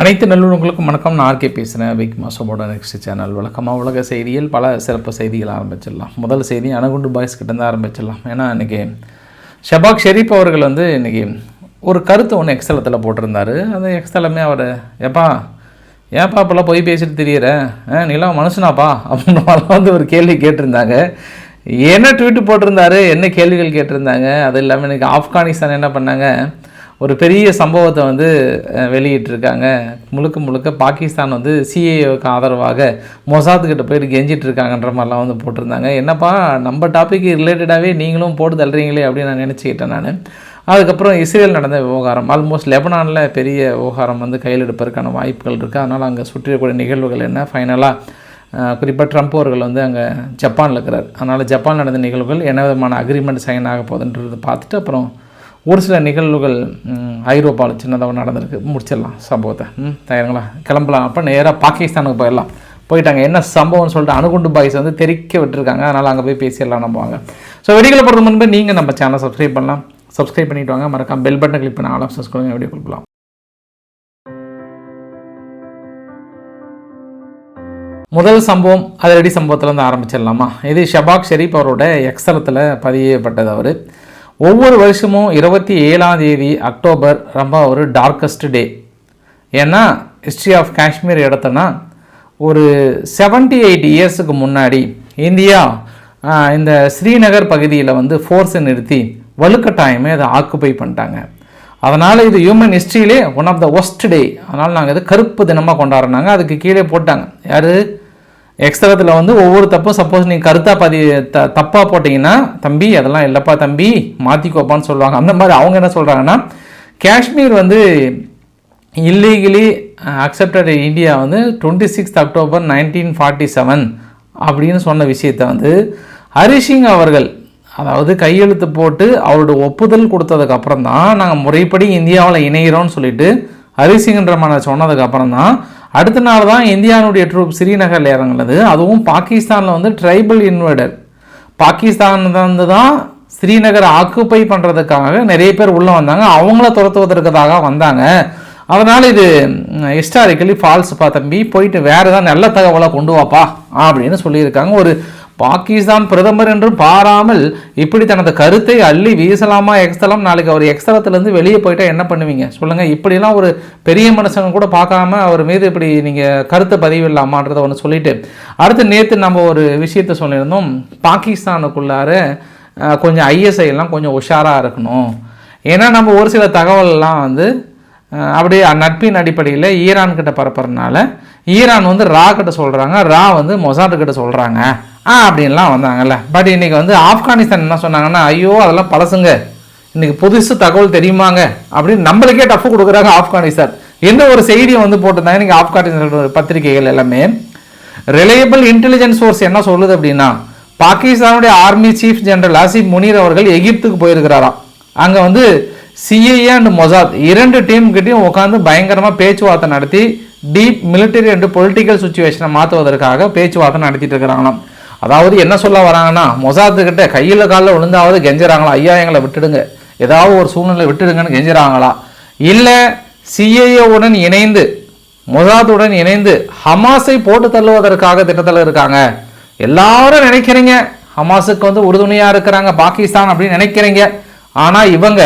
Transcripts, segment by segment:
அனைத்து நல்லுறவுகளுக்கும் வணக்கம். நான் ஆர்கே பேசுகிறேன் விக் மாசோட நெக்ஸ்ட் சேனல் வழக்கமாக உலக செய்தியில் பல சிறப்பு செய்திகள் ஆரம்பிச்சிடலாம். முதல் செய்தி அணுகுண்டு பாய்ஸ் கிட்ட தான் ஆரம்பிச்சிடலாம். ஏன்னா இன்றைக்கி ஷபாக் ஷெரீப் அவர்கள் வந்து இன்றைக்கி ஒரு கருத்து ஒன்று எக்ஸ்தலத்தில் போட்டிருந்தார். அந்த எக்ஸ்தலமே அவர் ஏப்பா ஏன்ப்பா அப்போல்லாம் போய் பேசிட்டு தெரியற? நீலாம் மனுஷனாப்பா? அப்படின்ற மாதிரிலாம் வந்து ஒரு கேள்வி கேட்டிருந்தாங்க. என்ன ட்வீட்டு போட்டிருந்தாரு? என்ன கேள்விகள் கேட்டிருந்தாங்க? அது இல்லாமல் இன்றைக்கி ஆப்கானிஸ்தான் என்ன பண்ணாங்க? ஒரு பெரிய சம்பவத்தை வந்து வெளியிட்டிருக்காங்க. முழுக்க முழுக்க பாகிஸ்தான் வந்து சிஏஓக்கு ஆதரவாக மொசாத்துக்கிட்ட போயிட்டு கெஞ்சிட்டு இருக்காங்கன்ற மாதிரிலாம் வந்து போட்டிருந்தாங்க. என்னப்பா நம்ம டாப்பிக்கு ரிலேட்டடாகவே நீங்களும் போட்டு தள்ளுறீங்களே அப்படின்னு நான் நினச்சிக்கிட்டேன் நான். அதுக்கப்புறம் இஸ்ரேல் நடந்த விவகாரம் ஆல்மோஸ்ட் லெபனானில் பெரிய விவகாரம் வந்து கையில் எடுப்பதற்கான வாய்ப்புகள் இருக்குது அதனால் அங்கே சுற்றியக்கூடிய நிகழ்வுகள் என்ன? ஃபைனலாக குறிப்பாக ட்ரம்ப் அவர்கள் வந்து அங்கே ஜப்பானில் இருக்கிறார். அதனால் ஜப்பான் நடந்த நிகழ்வுகள் என்ன விதமான அக்ரிமெண்ட் சைன் ஆக போகுதுன்றதை பார்த்துட்டு அப்புறம் ஒரு சில நிகழ்வுகள் ஐரோப்பாவில் சின்னதாக நடந்திருக்கு. முடிச்சிடலாம் சம்பவத்தை. ம் தயாருங்களா? கிளம்பலாம். அப்போ நேராக பாகிஸ்தானுக்கு போயிடலாம். போயிட்டாங்க. என்ன சம்பவம்னு சொல்லிட்டு அணுகுண்டு பாய்ஸ் வந்து தெரிக்க விட்டுருக்காங்க. அதனால் அங்கே போய் பேசிடலாம் நம்புவாங்க ஸோ வெடிகளை போடுறது முன்பு நீங்கள் நம்ம சேனல் சப்ஸ்கிரைப் பண்ணலாம். சப்ஸ்கிரைப் பண்ணிட்டு வாங்க. மறக்காம பெல் பட்டன் கிளிக் பண்ண ஆல் ஆப்ஷன்ஸ் கொடுங்க. வீடியோ கொடுக்கலாம் முதல் சம்பவம் அதிரடி சம்பவத்துலேருந்து ஆரம்பிச்சிடலாமா? இது ஷபாக் ஷெரீப் அவரோட எக்ஸலத்தில் பதியப்பட்டது அவர். ஒவ்வொரு வருஷமும் இருபத்தி ஏழாம் தேதி அக்டோபர் ரொம்ப ஒரு டார்க்கஸ்ட் டே ஏன்னா ஹிஸ்ட்ரி ஆஃப் காஷ்மீர் எடுத்தோன்னா ஒரு 78 எயிட் இயர்ஸுக்கு முன்னாடி இந்தியா இந்த ஸ்ரீநகர் பகுதியில் வந்து ஃபோர்ஸை நிறுத்தி வலுக்கட்டாயமே அதை ஆக்குப்பை பண்ணிட்டாங்க. அதனால் இது human ஹிஸ்ட்ரியிலே one of the worst day அதனால் நாங்கள் இது கருப்பு தினமாக கொண்டாடுறாங்க அதுக்கு கீழே போட்டாங்க. யார்? எக்ஸ்தலத்தில் வந்து ஒவ்வொரு தப்பும் சப்போஸ் நீங்கள் கருத்தாக பதி த தப்பாக போட்டிங்கன்னா தம்பி அதெல்லாம் இல்லைப்பா தம்பி மாற்றிக்கோப்பான்னு சொல்லுவாங்க. அந்த மாதிரி அவங்க என்ன சொல்கிறாங்கன்னா காஷ்மீர் வந்து இல்லீகலி அக்செப்டட் இந்தியா வந்து twenty sixth October nineteen forty seven அப்படின்னு சொன்ன விஷயத்தை வந்து ஹரிசிங் அவர்கள் அதாவது கையெழுத்து போட்டு அவரோட ஒப்புதல் கொடுத்ததுக்கப்புறம் தான் நாங்கள் முறைப்படி இந்தியாவில் இணைகிறோம்னு சொல்லிட்டு ஹரிசிங்கன்ற மன தான் அடுத்த நாள் தான் இந்தியாவுடைய ட்ரூப் ஸ்ரீநகரில் இறங்குனது. அதுவும் பாகிஸ்தானில் வந்து ட்ரைபல் இன்வெர்டர் பாகிஸ்தான்லேருந்து வந்து தான் ஸ்ரீநகரை ஆக்குப்பை பண்ணுறதுக்காக நிறைய பேர் உள்ளே வந்தாங்க. அவங்கள துரத்துவதற்காக வந்தாங்க. அதனால் இது ஹிஸ்டாரிக்கலி ஃபால்ஸ்ப்பா தம்பி. போயிட்டு வேறு ஏதாவது நல்ல தகவலை கொண்டு வாப்பா அப்படின்னு சொல்லியிருக்காங்க. ஒரு பாகிஸ்தான் பிரதமர் என்று பாராமல் இப்படி தனது கருத்தை அள்ளி வீசலாமா எக்ஸ்தலம்? நாளைக்கு அவர் எக்ஸ்தலத்திலேருந்து வெளியே போயிட்டா என்ன பண்ணுவீங்க? சொல்லுங்கள் இப்படிலாம் ஒரு பெரிய மனுஷங்க கூட பார்க்காம அவர் மீது இப்படி நீங்கள் கருத்தை பதிவிடலாமான்றதை ஒன்று சொல்லிட்டு. அடுத்து நேற்று நம்ம ஒரு விஷயத்த சொல்லியிருந்தோம். பாகிஸ்தானுக்குள்ளார கொஞ்சம் ஐஎஸ்ஐ எல்லாம் கொஞ்சம் உஷாராக இருக்கணும். ஏன்னா நம்ம ஒரு சில தகவலெல்லாம் வந்து அப்படியே நட்பின் அடிப்படையில் ஈரான் கிட்ட பரப்புறதுனால ஈரான் வந்து ரா கிட்ட சொல்கிறாங்க ரா வந்து மொசாட்டு கிட்ட சொல்கிறாங்க ஆ அப்படின்லாம் வந்தாங்கல்ல. பட் இன்றைக்கி வந்து ஆப்கானிஸ்தான் என்ன சொன்னாங்கன்னா ஐயோ அதெல்லாம் பழசுங்க. இன்றைக்கி புதுசு தகவல் தெரியுமாங்க? அப்படின்னு நம்மளுக்கே டஃப் கொடுக்குறாங்க ஆப்கானிஸ்தான். எந்த ஒரு செய்தியை வந்து போட்டிருந்தாங்க இன்னைக்கு ஆப்கானிஸ்தான் பத்திரிகைகள் எல்லாமே. ரிலையபிள் இன்டெலிஜென்ஸ் சோர்ஸ் என்ன சொல்லுது அப்படின்னா பாகிஸ்தானுடைய army chief general Asif Munir அவர்கள் எகிப்துக்கு போயிருக்கிறாராம். அங்கே வந்து சிஐஏ அண்ட் மொசாத் இரண்டு டீம் கிட்டையும் உட்காந்து பயங்கரமாக பேச்சுவார்த்தை நடத்தி டீப் மிலிட்டரி அண்ட் பொலிட்டிக்கல் சுச்சுவேஷனை மாற்றுவதற்காக பேச்சுவார்த்தை நடத்திட்டு இருக்கிறாங்களாம். அதாவது என்ன சொல்ல வராங்கன்னா மொசாத்து கிட்ட கையில் காலில் விழுந்தாவது கெஞ்சுறாங்களா? ஐயா எங்களை விட்டுடுங்க. ஏதாவது ஒரு சூழ்நிலை விட்டுடுங்கன்னு கெஞ்சுறாங்களா? இல்லை சிஐஏவுடன் இணைந்து மொசாத்துடன் இணைந்து ஹமாஸை போட்டு தள்ளுவதற்காக திட்டத்தில் இருக்காங்க. எல்லாரும் நினைக்கிறீங்க ஹமாஸுக்கு வந்து உறுதுணையாக இருக்கிறாங்க பாகிஸ்தான் அப்படின்னு நினைக்கிறீங்க. ஆனால் இவங்க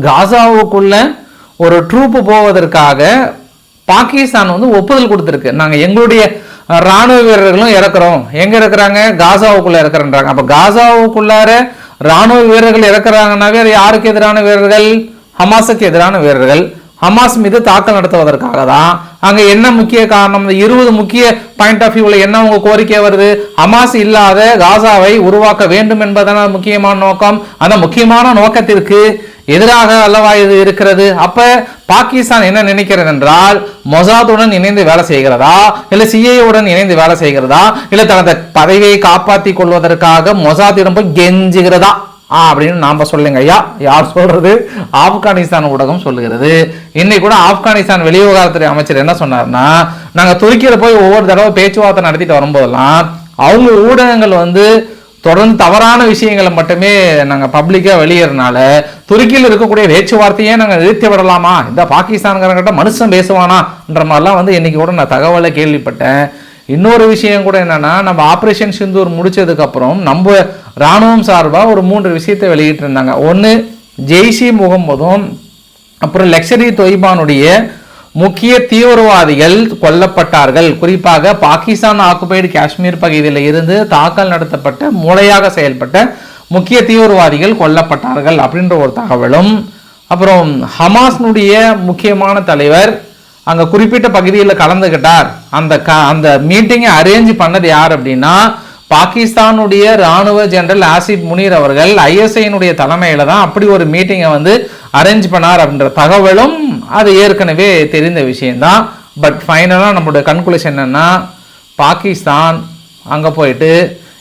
காசாவுக்குள்ள ஒரு ட்ரூப்பு போவதற்காக பாகிஸ்தான் வந்து ஒப்புதல் கொடுத்துருக்கு. நாங்கள் எங்களுடைய ராணுவ வீரர்களும் இறக்குறோம். எங்கே இருக்கிறாங்க காசாவுக்குள்ளே இறக்குறன்றாங்க. அப்போ காசாவுக்குள்ளார ராணுவ வீரர்கள் இறக்குறாங்கன்னாவே யாருக்கு எதிரான வீரர்கள்? ஹமாஸுக்கு எதிரான வீரர்கள். ஹமாஸ் மீது தாக்கல் நடத்துவதற்காக தான் அங்கே என்ன முக்கிய காரணம்? இந்த இருபது முக்கிய பாயிண்ட் ஆஃப் வியூவில் என்ன உங்கள் கோரிக்கை வருது? ஹமாஸ் இல்லாத காசாவை உருவாக்க வேண்டும் என்பதான முக்கியமான நோக்கம். அந்த முக்கியமான நோக்கத்திற்கு எதிராக அல்லவா இது இருக்கிறது? அப்ப பாகிஸ்தான் என்ன நினைக்கிறது என்றால் மொசாதுடன் இணைந்து வேலை செய்கிறதா? இல்ல சிஏவுடன் இணைந்து வேலை செய்கிறதா? இல்ல தனது பதவியை காப்பாற்றிக் கொள்வதற்காக மொசாத்திடம் போய் கெஞ்சுகிறதா? ஆ அப்படின்னு நாம் சொல்லுங்க. ஐயா யார் சொல்கிறது ஆப்கானிஸ்தான் ஊடகம் சொல்லுகிறது. இன்னைக்கு கூட ஆப்கானிஸ்தான் வெளிவிவகாரத்துறை அமைச்சர் என்ன சொன்னார்னா நாங்கள் துருக்கியில் போய் ஒவ்வொரு தடவை பேச்சுவார்த்தை நடத்திட்டு வரும்போதெல்லாம் அவங்க ஊடகங்கள் வந்து தொடர்ந்து தவறான விஷயங்களை மட்டுமே நாங்கள் பப்ளிக்காக வெளியேறனால துருக்கியில் இருக்கக்கூடிய பேச்சுவார்த்தையே நாங்கள் நிறுத்தி விடலாமா? இந்த பாகிஸ்தான்காரங்கிட்ட மனுஷன் பேசுவானான்ற மாதிரிலாம் வந்து இன்னைக்கு கூட நான் தகவலை கேள்விப்பட்டேன். இன்னொரு விஷயம் கூட என்னன்னா நம்ம ஆப்ரேஷன் சிந்தூர் முடித்ததுக்கப்புறம் நம்ம ராணுவம் சார்பாக ஒரு மூன்று விஷயத்தை வெளியிட்டு இருந்தாங்க ஒன்று ஜெய்ஷி முகமதும் அப்புறம் லக்ஷரி தொய்பானுடைய முக்கிய தீவிரவாதிகள் கொல்லப்பட்டார்கள். குறிப்பாக பாகிஸ்தான் ஆக்குபைடு காஷ்மீர் பகுதியில் இருந்து தாக்கல் நடத்தப்பட்ட மூளையாக செயல்பட்ட முக்கிய தீவிரவாதிகள் கொல்லப்பட்டார்கள் அப்படின்ற ஒரு தகவலும் அப்புறம் ஹமாஸ்னுடைய முக்கியமான தலைவர் அங்கே குறிப்பிட்ட பகுதியில் கலந்துக்கிட்டார் அந்த க அந்த மீட்டிங்கை அரேஞ்ச் பண்ணது யார் அப்படின்னா பாகிஸ்தானுடைய ராணுவ ஜெனரல் ஆசிப் முனீர் அவர்கள் ஐஎஸ்ஐனுடைய தலைமையில் தான் அப்படி ஒரு மீட்டிங்கை வந்து அரேஞ்ச் பண்ணார் அப்படின்ற தகவலும் அது ஏற்கனவே தெரிந்த விஷயம்தான். பட் ஃபைனலாக நம்மளுடைய கன்குலேஷன் என்னென்னா பாகிஸ்தான் அங்கே போயிட்டு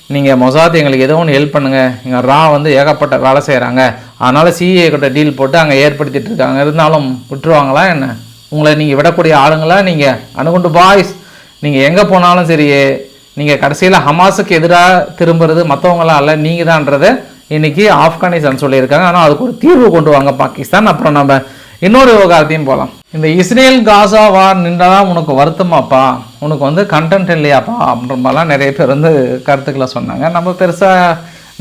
நீங்கள் மொசாத் எங்களுக்கு எதோ ஒன்று ஹெல்ப் பண்ணுங்கள் எங்கள் ரா வந்து ஏகப்பட்ட வேலை செய்கிறாங்க அதனால் சிஏ கிட்ட டீல் போட்டு அங்கே ஏற்படுத்திட்டு இருக்காங்க. இருந்தாலும் விட்டுருவாங்களா என்ன? உங்களை நீங்கள் விடக்கூடிய ஆளுங்களாக நீங்கள் அணுகுண்டு பாய்ஸ் நீங்கள் எங்கே போனாலும் சரி நீங்கள் கடைசியில் ஹமாஸுக்கு எதிராக திரும்புறது மற்றவங்களாம் அல்ல நீங்கள் தான்றதை இன்னைக்கு ஆப்கானிஸ்தான் சொல்லியிருக்காங்க. ஆனால் அதுக்கு ஒரு தீர்வு கொண்டு வாங்க பாகிஸ்தான். அப்புறம் நம்ம இன்னொரு விவகாரத்தையும் போகலாம் இந்த இஸ்ரேல் காசா வார் நின்றாதான் உனக்கு வருத்தமாப்பா. உனக்கு வந்து கண்டென்ட் இல்லையாப்பா அப்படின்ற மாதிரிலாம் நிறைய பேர் வந்து கருத்துக்களை சொன்னாங்க. நம்ம பெருசாக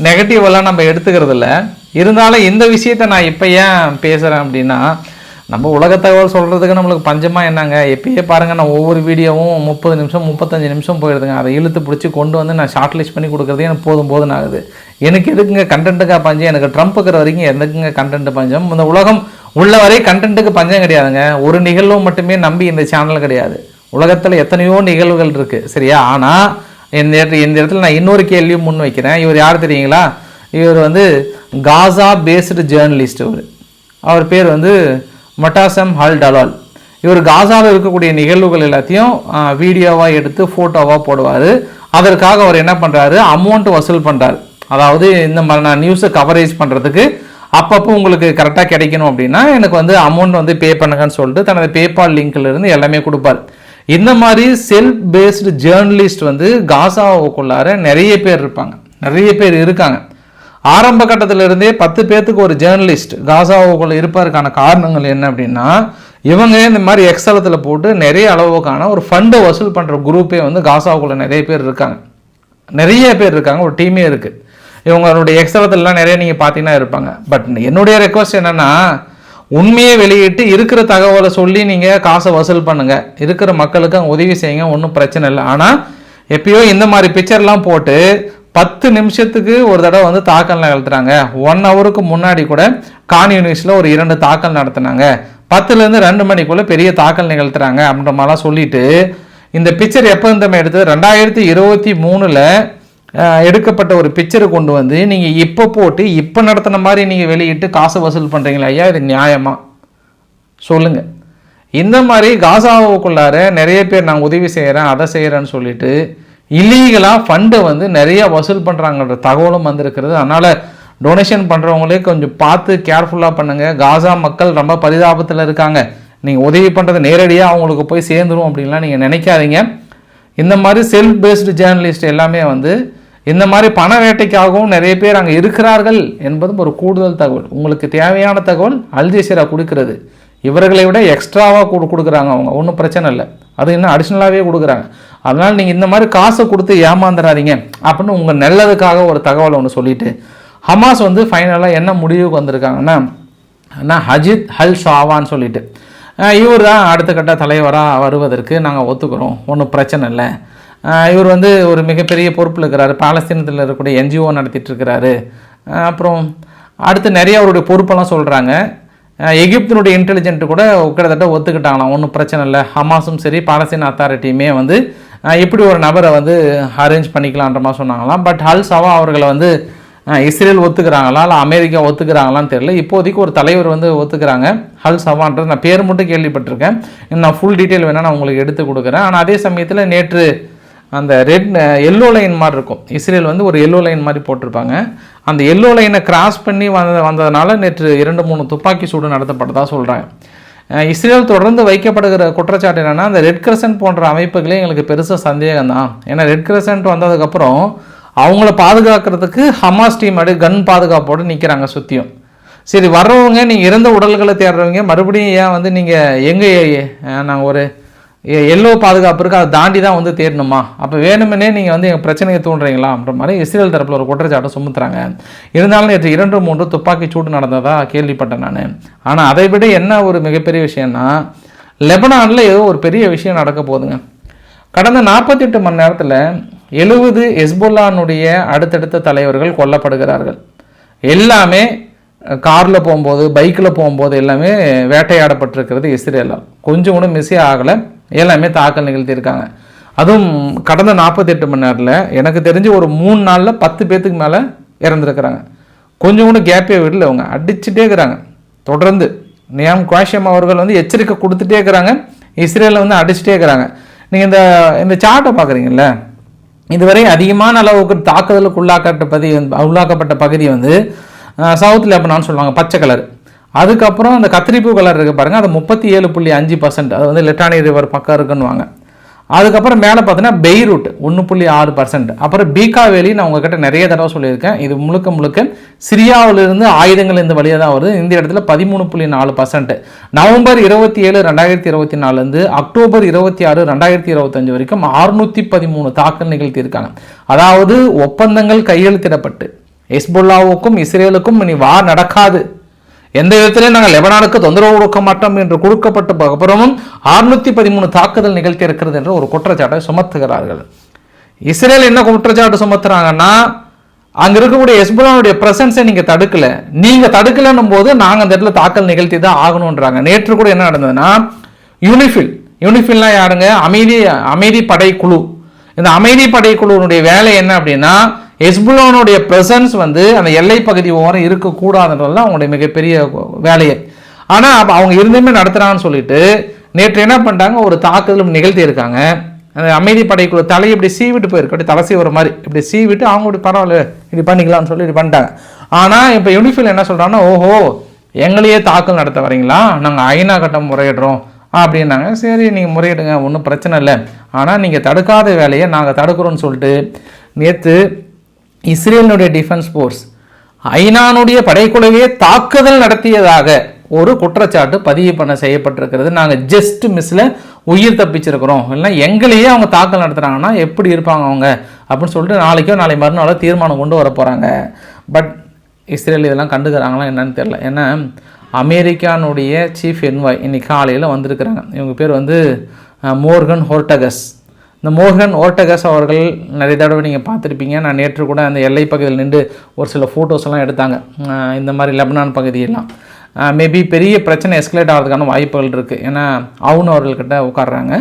நெகட்டிவெல்லாம் நம்ம எடுத்துக்கிறது இல்லை இருந்தாலும் இந்த விஷயத்தை நான் இப்போ ஏன் பேசுகிறேன் அப்படின்னா நம்ம உலக தகவல் சொல்கிறதுக்கு நம்மளுக்கு பஞ்சமாக என்னங்க? எப்பயே பாருங்கள் நான் ஒவ்வொரு வீடியோவும் முப்பது நிமிஷம் முப்பத்தஞ்சு நிமிஷம் போயிடுதுங்க. அதை இழுத்து பிடிச்சி கொண்டு வந்து நான் ஷார்ட் லிஸ்ட் பண்ணி கொடுக்குறதே எனக்கு போதும் போதும் ஆகுது. எனக்கு எதுக்குங்க கண்டென்ட்டுக்கா பஞ்சம்? எனக்கு ட்ரம்ப் இருக்கிற வரைக்கும் எதுக்குங்க கண்டென்ட் பஞ்சம்? இந்த உலகம் உள்ள வரை கண்டென்ட்டுக்கு பஞ்சம் கிடையாதுங்க. ஒரு நிகழ்வும் மட்டுமே நம்பி இந்த சேனல் கிடையாது. உலகத்தில் எத்தனையோ நிகழ்வுகள் இருக்குது சரியா? ஆனால் இந்த இடத்துல இந்த இடத்துல நான் இன்னொரு கேள்வியும் முன் வைக்கிறேன். இவர் யார் தெரியுங்களா? இவர் வந்து காசா பேஸ்டு ஜேர்னலிஸ்ட் அவர் அவர் பேர் வந்து மட்டாசம் ஹல் டலால். இவர் காசாவில் இருக்கக்கூடிய நிகழ்வுகள் எல்லாத்தையும் வீடியோவாக எடுத்து ஃபோட்டோவாக போடுவார். அதற்காக அவர் என்ன பண்ணுறாரு அமௌண்ட் வசூல் பண்ணுறாரு அதாவது இந்த மாதிரி நான் நியூஸை கவரேஜ் பண்ணுறதுக்கு அப்பப்போ உங்களுக்கு கரெக்டாக கிடைக்கணும் அப்படின்னா எனக்கு வந்து அமௌண்ட் வந்து பே பண்ணுங்கன்னு சொல்லிட்டு தனது பேபால் லிங்க்லேருந்து எல்லாமே கொடுப்பார். இந்த மாதிரி செல்ஃப் பேஸ்டு ஜேர்னலிஸ்ட் வந்து காசாவுக்குள்ளார நிறைய பேர் இருப்பாங்க. நிறைய பேர் இருக்காங்க. ஆரம்ப கட்டத்திலிருந்தே பத்து பேர்த்துக்கு ஒரு ஜேர்னலிஸ்ட் காசாவுக்குள்ள இருப்பதற்கான காரணங்கள் என்ன அப்படின்னா இவங்க இந்த மாதிரி எக்ஸலத்தில் போட்டு நிறைய அளவுக்கான ஒரு ஃபண்டை வசூல் பண்ணுற குரூப்பே வந்து காசாவுக்குள்ள நிறைய பேர் இருக்காங்க. நிறைய பேர் இருக்காங்க ஒரு டீமே இருக்குது இவங்களுடைய எக்ஸலத்துலலாம் நிறைய நீங்கள் பார்த்தீங்கன்னா இருப்பாங்க. பட் என்னுடைய ரெக்வஸ்ட் என்னன்னா உண்மையை வெளியிட்டு இருக்கிற தகவலை சொல்லி நீங்கள் காசை வசூல் பண்ணுங்கள் இருக்கிற மக்களுக்கு அங்கே உதவி செய்யுங்க ஒன்றும் பிரச்சனை இல்லை. ஆனால் எப்பயோ இந்த மாதிரி பிக்சர்லாம் போட்டு பத்து நிமிஷத்துக்கு ஒரு தடவை வந்து தாக்கல் நிகழ்த்துறாங்க. ஒன் ஹவருக்கு முன்னாடி கூட கான் யூனிவர்ஸில் ஒரு இரண்டு தாக்கல் நடத்துனாங்க. பத்துலேருந்து ரெண்டு மணிக்குள்ளே பெரிய தாக்கல் நிகழ்த்துறாங்க அப்படின்ற மாதிரிலாம் சொல்லிட்டு இந்த பிக்சர் எப்போ இந்த எடுத்தது? ரெண்டாயிரத்தி இருபத்தி மூணில் எடுக்கப்பட்ட ஒரு பிக்சரை கொண்டு வந்து நீங்கள் இப்போ போட்டு இப்போ நடத்தின மாதிரி நீங்கள் வெளியிட்டு காசு வசூல் பண்ணுறீங்களா ஐயா? இது நியாயமா? சொல்லுங்கள் இந்த மாதிரி காசாவுக்குள்ளார நிறைய பேர் நான் உதவி செய்கிறேன் அதை செய்கிறேன்னு சொல்லிட்டு இல்லீகலாக ஃபண்டை வந்து நிறைய வசூல் பண்ணுறாங்கன்ற தகவலும் வந்திருக்கிறது. அதனால் டொனேஷன் பண்ணுறவங்களே கொஞ்சம் பார்த்து கேர்ஃபுல்லாக பண்ணுங்கள் காசா மக்கள் ரொம்ப பரிதாபத்தில் இருக்காங்க. நீங்கள் உதவி பண்ணுறது நேரடியாக அவங்களுக்கு போய் சேர்ந்துரும் அப்படின்லாம் நீங்கள் நினைக்காதீங்க. இந்த மாதிரி செல்ஃப் பேஸ்டு ஜேர்னலிஸ்ட் எல்லாமே வந்து இந்த மாதிரி பண வேட்டைக்காகவும் நிறைய பேர் அங்கே இருக்கிறார்கள் என்பதும் ஒரு கூடுதல் தகவல். உங்களுக்கு தேவையான தகவல் அல்ஜசீரா கொடுக்கிறது. இவர்களை விட எக்ஸ்ட்ராவாக கொடு கொடுக்குறாங்க அவங்க. ஒன்றும் பிரச்சனை இல்லை. அது இன்னும் அடிஷ்னலாகவே கொடுக்குறாங்க. அதனால் நீங்கள் இந்த மாதிரி காசை கொடுத்து ஏமாந்துடாதீங்க அப்படின்னு உங்கள் நல்லதுக்காக ஒரு தகவல் ஒன்று சொல்லிட்டு ஹமாஸ் வந்து ஃபைனலாக என்ன முடிவுக்கு வந்திருக்காங்கன்னா நான் ஹஜித் ஹல் ஷாவான்னு சொல்லிட்டு. இவர் தான் அடுத்த கட்ட தலைவராக வருவதற்கு நாங்கள் ஒத்துக்கிறோம் ஒன்றும் பிரச்சனை இல்லை. இவர் வந்து ஒரு மிகப்பெரிய பொறுப்பில் இருக்கிறாரு பாலஸ்தீனத்தில் இருக்கக்கூடிய என்ஜிஓ நடத்திட்டு இருக்கிறாரு. அப்புறம் அடுத்து நிறைய அவருடைய பொறுப்பெல்லாம் சொல்கிறாங்க எகிப்தினுடைய இன்டெலிஜென்ட் கூட கிட்டத்தட்ட ஒத்துக்கிட்டாங்களாம் ஒன்றும் பிரச்சனை இல்லை. ஹமாஸும் சரி பாலஸ்தீன் அத்தாரிட்டியுமே வந்து எப்படி ஒரு நபரை வந்து அரேஞ்ச் பண்ணிக்கலான்ற மாதிரி சொன்னாங்களாம் பட் ஹல் அவர்களை வந்து இஸ்ரேல் ஒத்துக்கிறாங்களா? இல்லை அமெரிக்கா ஒத்துக்கிறாங்களான்னு தெரியல. இப்போதைக்கு ஒரு தலைவர் வந்து ஒத்துக்கிறாங்க. ஹல் சவான்றது நான் பேர் மட்டும் கேள்விப்பட்டிருக்கேன். நான் ஃபுல் டீட்டெயில் வேணால் நான் உங்களுக்கு எடுத்து கொடுக்குறேன். ஆனால் அதே சமயத்தில் நேற்று அந்த ரெட் எல்லோ லைன் மாதிரி இருக்கும். இஸ்ரேல் வந்து ஒரு எல்லோ லைன் மாதிரி போட்டிருப்பாங்க. அந்த எல்லோ லைனை கிராஸ் பண்ணி வந்த வந்ததுனால நேற்று இரண்டு மூணு துப்பாக்கி சூடு நடத்தப்பட்டதாக சொல்கிறாங்க இஸ்ரேல் தொடர்ந்து வைக்கப்படுகிற குற்றச்சாட்டு என்னென்னா அந்த ரெட் கிரசன்ட் போன்ற அமைப்புகளே எங்களுக்கு பெருசாக சந்தேகம் தான் ஏன்னா ரெட் கிரசன்ட் வந்ததுக்கப்புறம் அவங்கள பாதுகாக்கிறதுக்கு ஹமாஸ் டீம் அடி கன் பாதுகாப்போடு நிற்கிறாங்க சுற்றியும் சரி வர்றவங்க நீங்கள் இறந்த உடல்களை தேடுறவங்க மறுபடியும் ஏன் வந்து நீங்கள் எங்கே நாங்கள் ஒரு எல்லோ பாதுகாப்பு இருக்குது அதை தாண்டி தான் வந்து தேடணுமா? அப்போ வேணுமெனே நீங்கள் வந்து எங்கள் பிரச்சனையை தூண்டுறீங்களா மாதிரி இஸ்ரேல் தரப்பில் ஒரு குற்றச்சாட்டை சுமத்துறாங்க. இருந்தாலும் நேற்று இரண்டு மூன்று துப்பாக்கி சூடு நடந்ததாக கேள்விப்பட்டேன் நான். ஆனால் அதை விட என்ன ஒரு மிகப்பெரிய விஷயம்னா லெபனானில் ஏதோ ஒரு பெரிய விஷயம் நடக்க போகுதுங்க. கடந்த நாற்பத்தெட்டு மணி நேரத்தில் எழுபது எஸ்புல்லானுடைய அடுத்தடுத்த தலைவர்கள் கொல்லப்படுகிறார்கள். எல்லாமே காரில் போகும்போது பைக்கில் போகும்போது எல்லாமே வேட்டையாடப்பட்டிருக்கிறது இஸ்ரேலால். கொஞ்சம் கூட மிஸ்ஸே ஆகலை. எல்லாமே தாக்கல் நிகழ்த்தியிருக்காங்க. அதுவும் கடந்த நாற்பத்தெட்டு மணி நேரத்தில் எனக்கு தெரிஞ்சு ஒரு மூணு நாளில் பத்து பேர்த்துக்கு மேலே இறந்துருக்குறாங்க. கொஞ்சம் கூட கேப்பே விடல அவங்க. அடிச்சுட்டே இருக்கிறாங்க. தொடர்ந்து நியாம் குவாஷியம் அவர்கள் வந்து எச்சரிக்கை கொடுத்துட்டே இருக்கிறாங்க. இஸ்ரேலில் வந்து அடிச்சுட்டே இருக்கிறாங்க. நீங்கள் இந்த இந்த சார்ட்டை பார்க்குறீங்கல்ல இதுவரை அதிகமான அளவுக்கு தாக்குதலுக்கு உள்ளாக்கப்பட்ட பகுதி உள்ளாக்கப்பட்ட பகுதி வந்து சவுத் லெபனான்னு சொல்லுவாங்க. பச்சை கலர் அதுக்கப்புறம் அந்த கத்திரிப்பூ கலர் இருக்குது பாருங்கள் அது முப்பத்தி ஏழு புள்ளி அஞ்சு பர்சன்ட் அது வந்து லெட்டானி ரிவர் பக்கம் இருக்குன்னுவாங்க. அதுக்கப்புறம் மேலே பார்த்தீங்கன்னா பெய்ரூட் ஒன்று புள்ளி ஆறு பர்சன்ட் அப்புறம் பீகாவேலி நான் உங்ககிட்ட நிறைய தடவை சொல்லியிருக்கேன். இது முழுக்க முழுக்க சிரியாவிலிருந்து ஆயுதங்கள் இந்த வழியாக தான் வருது. இந்த இடத்துல பதிமூணு புள்ளி நாலு பர்சன்ட் நவம்பர் இருபத்தி ஏழு ரெண்டாயிரத்தி இருபத்தி நாலுலேருந்து அக்டோபர் இருபத்தி ஆறு ரெண்டாயிரத்தி இருபத்தஞ்சு வரைக்கும் அறுநூற்றி பதிமூணு தாக்கல் நிகழ்த்தியிருக்காங்க. அதாவது ஒப்பந்தங்கள் கையெழுத்திடப்பட்டு. ஹெஸ்புல்லாவுக்கும் இஸ்ரேலுக்கும் இனி வார் நடக்காது. எந்த விதத்திலையும் நாங்கள் லெபனானுக்கு தொந்தரவு கொடுக்க மாட்டோம் என்று கொடுக்கப்பட்ட அப்புறமும் அறுநூத்தி பதிமூணு தாக்குதல் நிகழ்த்தி இருக்கிறது என்று ஒரு குற்றச்சாட்டை சுமத்துகிறார்கள். இஸ்ரேல் என்ன குற்றச்சாட்டு சுமத்துறாங்கன்னா அங்க இருக்கக்கூடிய எஸ்புலானுடைய பிரசன்ஸை நீங்க தடுக்கல. நீங்க தடுக்கலன்னும் போது நாங்கள் அந்த இடத்துல தாக்கல் நிகழ்த்தி தான் ஆகணும்ன்றாங்க. நேற்று கூட என்ன நடந்ததுன்னா யூனிஃபில் யூனிஃபில்னா யாருங்க? அமைதி அமைதி படை குழு இந்த அமைதி படை குழுவினுடைய வேலை என்ன அப்படின்னா எஸ்புலோனுடைய ப்ரெசன்ஸ் வந்து அந்த எல்லை பகுதி ஓரம் இருக்கக்கூடாதுன்றது தான் அவங்களுடைய மிகப்பெரிய வேலையை. ஆனால் அப்போ அவங்க இருந்துமே நடத்துகிறான்னு சொல்லிட்டு நேற்று என்ன பண்ணிட்டாங்க? ஒரு தாக்குதலும் நிகழ்த்தியிருக்காங்க அந்த அமைதி படைக்குழு தலையை இப்படி சீவிட்டு போயிருக்கு. அப்படி தலை சீவுற மாதிரி. இப்படி சீவிட்டு அவங்க இப்படி பரவாயில்ல இப்படி பண்ணிக்கலாம்னு சொல்லி இப்படி பண்ணிட்டாங்க. ஆனால் இப்போ யூனிஃபில் என்ன சொல்கிறாங்கன்னா ஓஹோ எங்களையே தாக்கல் நடத்த வரீங்களா? நாங்கள் ஐநா கட்டம் முறையிடுறோம். அப்படின்னாங்க. சரி நீங்கள் முறையிடுங்க ஒன்றும் பிரச்சனை இல்லை. ஆனால் நீங்கள் தடுக்காத வேலையை நாங்கள் தடுக்கிறோன்னு சொல்லிட்டு நேற்று இஸ்ரேலினுடைய டிஃபென்ஸ் ஃபோர்ஸ் ஐநானுடைய படைக்குழுவே தாக்குதல் நடத்தியதாக ஒரு குற்றச்சாட்டு பதிவு பண்ண செய்யப்பட்டிருக்கிறது. நாங்கள் ஜஸ்ட் மிஸ்ஸில் உயிர் தப்பிச்சிருக்கிறோம். இல்லைன்னா எங்களையே அவங்க தாக்கல் நடத்துகிறாங்கன்னா எப்படி இருப்பாங்க அவங்க? அப்படின்னு சொல்லிட்டு நாளைக்கோ நாளை மறுநாளோ தீர்மானம் கொண்டு வர போகிறாங்க பட் இஸ்ரேல் இதெல்லாம் கண்டுக்கிறாங்களா என்னன்னு தெரில ஏன்னா அமெரிக்கானுடைய சீஃப் என்வாய் இன்னைக்கு காலையில் வந்திருக்கிறாங்க. இவங்க பேர் வந்து மோர்கன் ஹோர்டகஸ். இந்த மோகன் ஓர்டகஸ் அவர்கள் நிறைய தடவை நீங்கள் பார்த்துருப்பீங்க. நான் நேற்று கூட அந்த எல்லை பகுதியில் நின்று ஒரு சில ஃபோட்டோஸ்லாம் எடுத்தாங்க. இந்த மாதிரி லெபனான் பகுதியெல்லாம். மேபி பெரிய பிரச்சனை எஸ்கலேட் ஆகிறதுக்கான வாய்ப்புகள் இருக்குது ஏன்னா அவுன் அவர்கள்கிட்ட உட்காடுறாங்க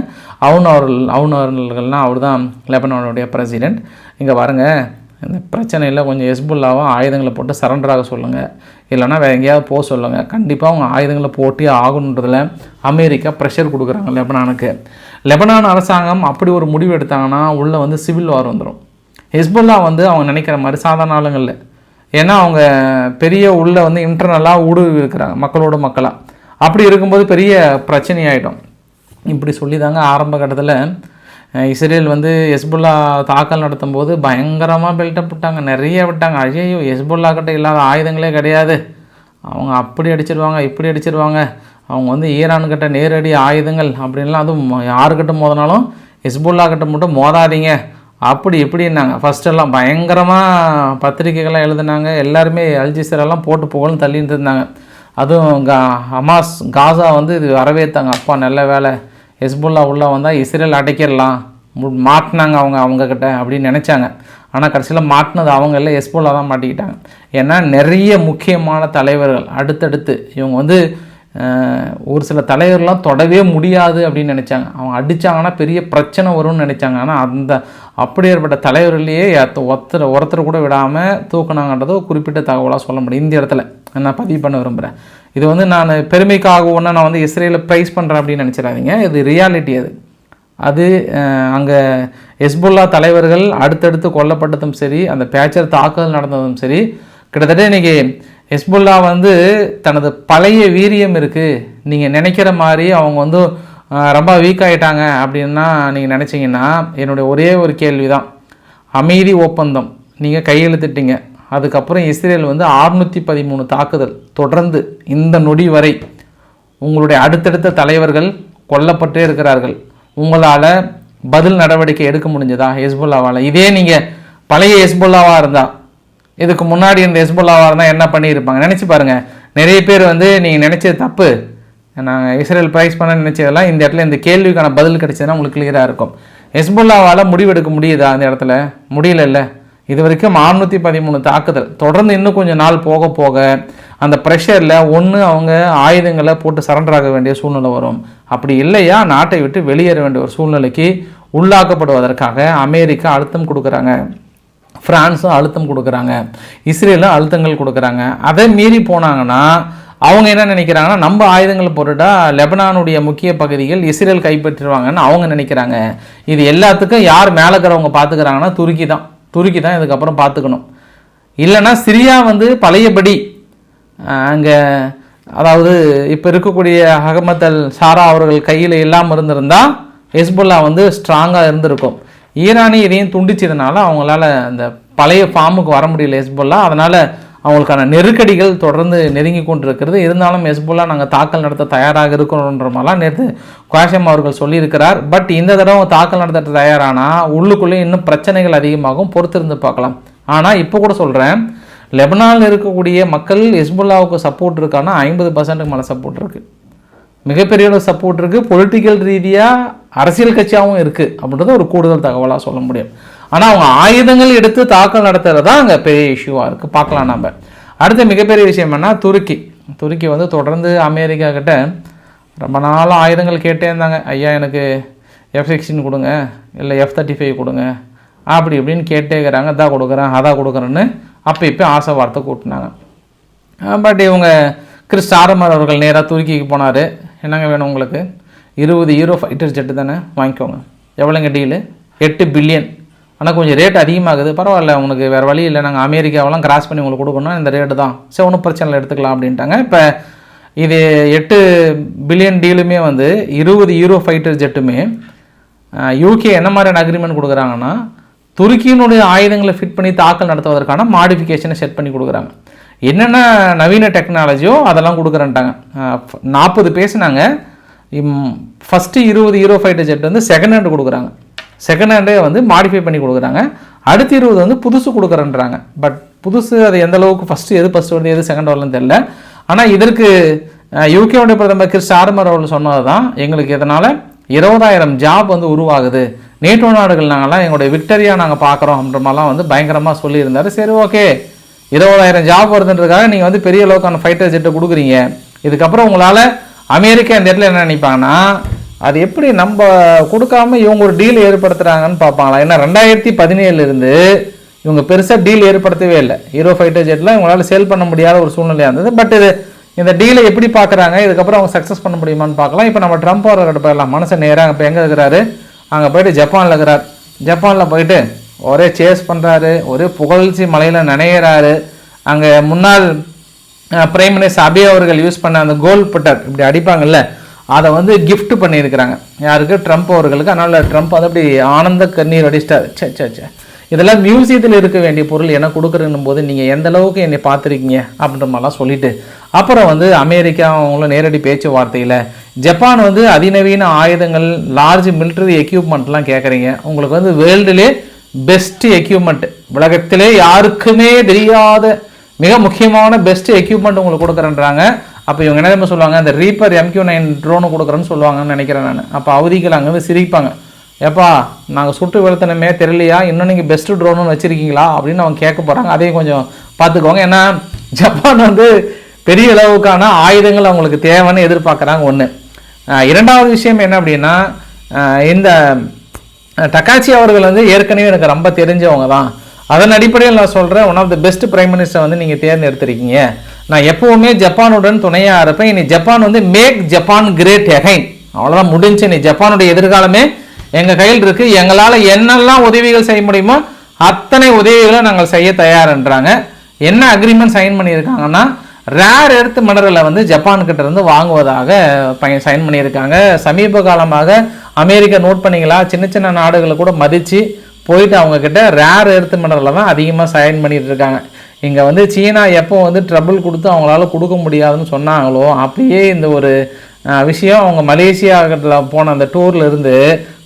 அவுன் அவர்கள் அவுன் அவர்கள்னால் அவர் தான் லெபனானுடைய பிரசிடெண்ட் இங்கே பாருங்கள் இந்த பிரச்சனையில் கொஞ்சம் எஸ்புல்லாவும் ஆயுதங்களை போட்டு சரண்டராக சொல்லுங்கள் இல்லைனா வேறு எங்கேயாவது போக சொல்லுங்கள் கண்டிப்பாக அவங்க ஆயுதங்களை போட்டி ஆகணுன்றதில் அமெரிக்கா ப்ரெஷர் கொடுக்குறாங்க லெபனானுக்கு. லெபனான் அரசாங்கம் அப்படி ஒரு முடிவு எடுத்தாங்கன்னா உள்ளே வந்து சிவில் வார் வந்துடும் ஹெஸ்புல்லா வந்து அவங்க நினைக்கிற மாதிரி சாதாரண ஆளுங்களில். ஏன்னா அவங்க பெரிய உள்ளே வந்து இன்டர்னலாக ஊடுருவி இருக்கிறாங்க மக்களோட மக்களாக அப்படி இருக்கும்போது பெரிய பிரச்சனையாயிடும் இப்படி சொல்லி தாங்க ஆரம்ப கட்டத்தில் இஸ்ரேல் வந்து எஸ்புல்லா தாக்கல் நடத்தும் போது பயங்கரமாக பில்டப் விட்டாங்க நிறைய விட்டாங்க. ஐயோ எஸ்புல்லா கிட்ட இல்லாத ஆயுதங்களே கிடையாது. அவங்க அப்படி அடிச்சிருவாங்க இப்படி அடிச்சிருவாங்க. அவங்க வந்து ஈரான்கிட்ட நேரடி ஆயுதங்கள் அப்படின்லாம் அதுவும் யாருக்கிட்ட மோதினாலும் ஹிஸ்புல்லா கிட்ட மட்டும் மோதாதீங்க. அப்படி இப்படின்னாங்க. ஃபஸ்ட்டெல்லாம் பயங்கரமாக பத்திரிகைகள்லாம் எழுதுனாங்க. எல்லாருமே அல்ஜிசரெல்லாம் போட்டு புகழ்னு தள்ளிட்டு இருந்தாங்க. அதுவும் கா ஹமாஸ் காசா வந்து இது வரவேற்றாங்க அப்பா நல்ல வேலை. ஹெஸ்புல்லா உள்ளே வந்தால் இஸ்ரேல் அடைக்கிடலாம் மாட்டினாங்க அவங்க அவங்கக்கிட்ட அப்படின்னு நினச்சாங்க. ஆனால் கடைசியில் மாட்டினது அவங்க இல்லை ஹெஸ்புல்லா தான் மாட்டிக்கிட்டாங்க. ஏன்னா நிறைய முக்கியமான தலைவர்கள் அடுத்தடுத்து இவங்க வந்து ஒரு சில தலைவர்லாம் தொடவே முடியாது அப்படின்னு நினச்சாங்க. அவங்க அடித்தாங்கன்னா பெரிய பிரச்சனை வரும்னு நினச்சாங்க. ஆனால் அந்த அப்படி ஏற்பட்ட தலைவர்களையே ஒருத்தர் ஒருத்தர் கூட விடாமல் தூக்கினாங்கன்றது குறிப்பிட்ட தகவலாக சொல்ல முடியும். இந்த இடத்துல நான் பதிவு பண்ண விரும்புகிறேன் இது வந்து நான் பெருமைக்காக ஒன்று நான் வந்து இஸ்ரேலில் ப்ரைஸ் பண்ணுறேன் அப்படின்னு நினச்சிடாதீங்க. இது ரியாலிட்டி அது. அது அங்கே எஸ்புல்லா தலைவர்கள் அடுத்தடுத்து கொல்லப்பட்டதும் சரி அந்த பேச்சர் தாக்குதல் நடந்ததும் சரி கிட்டத்தட்ட இன்றைக்கி ஹெஸ்புல்லா வந்து தனது பழைய வீரியம் இருக்குது நீங்கள் நினைக்கிற மாதிரி அவங்க வந்து ரொம்ப வீக் ஆகிட்டாங்க அப்படின்னா நீங்கள் நினச்சிங்கன்னா என்னுடைய ஒரே ஒரு கேள்வி தான் அமைதி ஒப்பந்தம். நீங்கள் கையெழுத்திட்டீங்க. அதுக்கப்புறம் இஸ்ரேல் வந்து அறுநூற்றி பதிமூணு தாக்குதல் தொடர்ந்து இந்த நொடி வரை உங்களுடைய அடுத்தடுத்த தலைவர்கள் கொல்லப்பட்டே இருக்கிறார்கள். உங்களால் பதில் நடவடிக்கை எடுக்க முடிஞ்சதா ஹெஸ்புல்லாவால்? இதே நீங்கள் பழைய ஹெஸ்புல்லாவாக இருந்தால் இதுக்கு முன்னாடி இந்த ஹெஸ்புல்லாவாக இருந்தால் என்ன பண்ணியிருப்பாங்க? நினச்சி பாருங்கள் நிறைய பேர் வந்து நீங்கள் நினச்சது தப்பு. நாங்கள் இஸ்ரேல் ப்ரைஸ் பண்ண நினச்சதெல்லாம் இந்த இடத்துல இந்த கேள்விக்கான பதில் கிடைச்சதுன்னா உங்களுக்கு கிளியராக இருக்கும். ஹெஸ்புல்லாவால் முடிவெடுக்க முடியுதா அந்த இடத்துல? முடியலல்ல. இது வரைக்கும் நானூற்றி பதிமூணு தாக்குதல். தொடர்ந்து இன்னும் கொஞ்சம் நாள் போக போக அந்த ப்ரெஷரில் ஒன்று அவங்க ஆயுதங்களை போட்டு சரண்டர் ஆக வேண்டிய சூழ்நிலை வரும். அப்படி இல்லையா? நாட்டை விட்டு வெளியேற வேண்டிய ஒரு சூழ்நிலைக்கு உள்ளாக்கப்படுவதற்காக அமெரிக்கா அழுத்தம் கொடுக்குறாங்க. ஃப்ரான்ஸும் அழுத்தம் கொடுக்குறாங்க. இஸ்ரேலும் அழுத்தங்கள் கொடுக்குறாங்க. அதை மீறி போனாங்கன்னா அவங்க என்ன நினைக்கிறாங்கன்னா நம்ம ஆயுதங்களை போட்டுட்டா லெபனானுடைய முக்கிய பகுதிகள் இஸ்ரேல் கைப்பற்றிடுவாங்கன்னு அவங்க நினைக்கிறாங்க. இது எல்லாத்துக்கும் யார் மேலே இருக்கிறவங்க பார்த்துக்கிறாங்கன்னா துருக்கி தான் துருக்கி தான் இதுக்கப்புறம் பார்த்துக்கணும். இல்லைன்னா சிரியா வந்து பழையபடி அங்கே அதாவது இப்போ இருக்கக்கூடிய அகமத் அல் சாரா அவர்கள் கையில் இல்லாமல் இருந்திருந்தால் ஹெஸ்புல்லா வந்து ஸ்ட்ராங்காக இருந்திருக்கும். ஈரானி இதையும் துண்டிச்சதுனால அவங்களால அந்த பழைய ஃபார்முக்கு வர முடியல ஹெஸ்புல்லா. அதனால் அவங்களுக்கான நெருக்கடிகள் தொடர்ந்து நெருங்கி கொண்டிருக்கிறது. இருந்தாலும் ஹெஸ்புல்லா நாங்கள் தாக்கல் நடத்த தயாராக இருக்கிறோன்ற மாதிரிலாம் நேற்று குவாஷம் அவர்கள் சொல்லியிருக்கிறார். பட் இந்த தடவை தாக்கல் நடத்த தயாரானா? உள்ளுக்குள்ளே இன்னும் பிரச்சனைகள் அதிகமாகும். பொறுத்திருந்து பார்க்கலாம். ஆனால் இப்போ கூட சொல்கிறேன் லெபனானில் இருக்கக்கூடிய மக்கள் ஹெஸ்புல்லாவுக்கு சப்போர்ட் இருக்கான்னா ஐம்பது பர்சன்ட்டுக்கு மேலே சப்போர்ட் இருக்குது மிகப்பெரிய ஒரு சப்போர்ட் இருக்குது பொலிட்டிக்கல் ரீதியாக அரசியல் கட்சியாகவும் இருக்குது அப்படின்றத ஒரு கூடுதல் தகவலாக சொல்ல முடியும். ஆனால் அவங்க ஆயுதங்கள் எடுத்து தாக்கல் நடத்துறது தான் அங்கே பெரிய இஷ்யூவாக இருக்குது பார்க்கலாம் நம்ம அடுத்த மிகப்பெரிய விஷயம் என்ன துருக்கி. துருக்கி வந்து தொடர்ந்து அமெரிக்கா கிட்ட ரொம்ப நாள் ஆயுதங்கள் கேட்டே இருந்தாங்க. ஐயா எனக்கு எஃப் சிக்ஸ்டின் கொடுங்க இல்லை எஃப் தேர்ட்டி ஃபைவ் கொடுங்க. அப்படி இப்படின்னு கேட்டே இருக்கிறாங்க. இதான் கொடுக்குறேன் அதான் கொடுக்குறேன்னு அப்போ இப்போ ஆசை வார்த்தை கூட்டினாங்க. பட் இவங்க கிறிஸ் ஆரம்பர் அவர்கள் நேராக துருக்கிக்கு போனார். என்னங்க வேணும் உங்களுக்கு? இருபது ஹீரோ ஃபைட்டர் ஜெட்டு தானே? வாங்கிக்கோங்க. எவ்வளோங்க டீலு? எட்டு பில்லியன். ஆனால் கொஞ்சம் ரேட் அதிகமாகுது. பரவாயில்ல உனக்கு வேறு வழி இல்லை. நாங்கள் அமெரிக்காவெல்லாம் கிராஸ் பண்ணி உங்களுக்கு கொடுக்கணும் இந்த ரேட்டு தான். சரி ஒன்றும் பிரச்சனை இல்லை எடுத்துக்கலாம் அப்படின்ட்டாங்க. இப்போ இது எட்டு பில்லியன் டீலுமே வந்து இருபது ஹீரோ ஃபைட்டர் ஜெட்டுமே யூகே என்ன மாதிரியான அக்ரிமெண்ட் கொடுக்குறாங்கன்னா துருக்கியினுடைய ஆயுதங்களை ஃபிட் பண்ணி தாக்கல் நடத்துவதற்கான மாடிஃபிகேஷனை செட் பண்ணி கொடுக்குறாங்க. என்னென்ன நவீன டெக்னாலஜியோ அதெல்லாம் கொடுக்குறேன்ட்டாங்க. நாற்பது பேசினாங்க. ஃபஸ்ட்டு இருபது ஹீரோ ஃபைட்டர் ஜெட் வந்து செகண்ட் ஹேண்டு கொடுக்குறாங்க. செகண்ட் ஹேண்டே வந்து மாடிஃபை பண்ணி கொடுக்குறாங்க. அடுத்த இருபது வந்து புதுசு கொடுக்குறேன்றாங்க. பட் புதுசு அது எந்த அளவுக்கு ஃபஸ்ட்டு எது ஃபஸ்ட்டு வருது எது செகண்ட் வரலன்னு தெரியல. ஆனால் இதற்கு யூகேவுடைய பிரதமர் கிறிஸ் ஆர்மர் அவர்கள் சொன்னது தான் எங்களுக்கு இதனால் இருபதாயிரம் ஜாப் வந்து உருவாகுது. நேட்டோ நாடுகள் நாங்கள்லாம் எங்களுடைய விக்டரியா நாங்கள் பார்க்குறோம் அப்படின்ற மாதிரிலாம் வந்து பயங்கரமாக சொல்லியிருந்தாரு. சரி ஓகே இருபதாயிரம் ஜாப் வருதுன்றதுக்காக நீங்கள் வந்து பெரிய அளவுக்கான ஃபைட்டர் ஜெட்டை கொடுக்குறீங்க. இதுக்கப்புறம் உங்களால் அமெரிக்கா இந்த இடத்துல என்ன நினைப்பாங்கன்னா அது எப்படி நம்ம கொடுக்காம இவங்க ஒரு டீல் ஏற்படுத்துகிறாங்கன்னு பார்ப்பாங்களா? ஏன்னா ரெண்டாயிரத்தி பதினேழுலேருந்து இவங்க பெருசாக டீல் ஏற்படுத்தவே இல்லை. ஹீரோ ஃபைட்டர் ஜெட்லாம் இவங்களால சேல் பண்ண முடியாத ஒரு சூழ்நிலையாக இருந்தது. பட் இது இந்த டீலை எப்படி பார்க்குறாங்க? இதுக்கப்புறம் அவங்க சக்ஸஸ் பண்ண முடியுமான்னு பார்க்கலாம். இப்போ நம்ம ட்ரம்ப் அவர்கிட்ட போயிடலாம். மனுஷன் நேராக இப்போ எங்கே இருக்கிறாரு? அங்கே போயிட்டு ஜப்பானில் இருக்கிறார். ஜப்பானில் போயிட்டு ஒரே சேஸ் பண்ணுறாரு ஒரே புகழ்ச்சி மலையில் நினைகிறாரு அங்கே முன்னாள் பிரைம் மினிஸ்டர் அபி அவர்கள் யூஸ் பண்ண அந்த கோல் புட்டர் இப்படி அடிப்பாங்கல்ல அதை வந்து கிஃப்ட் பண்ணியிருக்கிறாங்க. யாருக்கு? ட்ரம்ப் அவர்களுக்கு. அதனால் ட்ரம்ப் அதை அப்படி ஆனந்த கண்ணீர் அடிச்சிட்டார். சே சே சே இதெல்லாம் மியூசியத்தில் இருக்க வேண்டிய பொருள் என்ன கொடுக்குறேன்னும் போது நீங்கள் எந்த அளவுக்கு என்னை பார்த்துருக்கீங்க அப்படின்ற மாதிரிலாம் சொல்லிட்டு அப்புறம் வந்து அமெரிக்கா அவங்கள நேரடி பேச்சுவார்த்தையில் ஜப்பான் வந்து அதிநவீன ஆயுதங்கள் லார்ஜ் மிலிட்ரி எக்யூப்மெண்ட்லாம் கேட்குறீங்க உங்களுக்கு வந்து வேர்ல்டுலே பெஸ்ட் எக்யூப்மெண்ட் உலகத்திலே யாருக்குமே தெரியாத மிக முக்கியமான பெஸ்ட் எக்யூப்மெண்ட் உங்களுக்கு கொடுக்குறேன்றாங்க. அப்போ இவங்க என்ன தெரியுமா சொல்லுவாங்க? அந்த ரீப்பர் எம்கியூ நைன் ட்ரோனு கொடுக்குறேன்னு சொல்லுவாங்கன்னு நினைக்கிறேன் நான். அப்போ அவதிகள் அங்கே வந்து சிரிப்பாங்க. ஏப்பா நாங்கள் சுட்டு வெளுத்தனமே தெரியலையா? இன்னும் நீங்கள் பெஸ்ட்டு ட்ரோனுன்னு வச்சுருக்கீங்களா? அப்படின்னு அவங்க கேட்க போகிறாங்க அதையும் கொஞ்சம் பார்த்துக்கோங்க. ஏன்னா ஜப்பான் வந்து பெரிய அளவுக்கான ஆயுதங்கள் அவங்களுக்கு தேவைன்னு எதிர்பார்க்குறாங்க ஒன்று இரண்டாவது விஷயம் என்ன அப்படின்னா இந்த டக்காச்சி அவர்கள் வந்து ஏற்கனவே எனக்கு ரொம்ப தெரிஞ்சவங்க தான். அதன் அடிப்படையில் நான் சொல்கிறேன் one of the best prime minister வந்து நீங்கள் தேர்ந்தெடுத்திருக்கீங்க. நான் எப்போவுமே ஜப்பானுடன் துணையாக இருப்பேன். இனி ஜப்பான் வந்து மேக் ஜப்பான் கிரேட் எகைன் அவ்வளோதான் முடிஞ்சு இனி ஜப்பானுடைய எதிர்காலமே எங்கள் கையில் இருக்குது எங்களால் என்னெல்லாம் உதவிகள் செய்ய முடியுமோ அத்தனை உதவிகளை நாங்கள் செய்ய தயார்ன்றாங்க. என்ன அக்ரிமெண்ட் சைன் பண்ணியிருக்காங்கன்னா ரேர் எர்த் மினரலை வந்து ஜப்பான்கிட்ட இருந்து வாங்குவதாக பையன் சைன் பண்ணியிருக்காங்க. சமீப காலமாக அமெரிக்கா நோட் பண்ணிங்களா சின்ன சின்ன நாடுகளை கூட மதித்து போயிட்டு அவங்கக்கிட்ட ரேர் எர்த் மினரலில் தான் அதிகமாக சைன் பண்ணிகிட்டு இருக்காங்க. இங்கே வந்து சீனா எப்போ வந்து ட்ரபிள் கொடுத்து அவங்களால கொடுக்க முடியாதுன்னு சொன்னாங்களோ அப்படியே இந்த ஒரு விஷயம் அவங்க மலேசியா கிட்ட போன அந்த டூர்ல இருந்து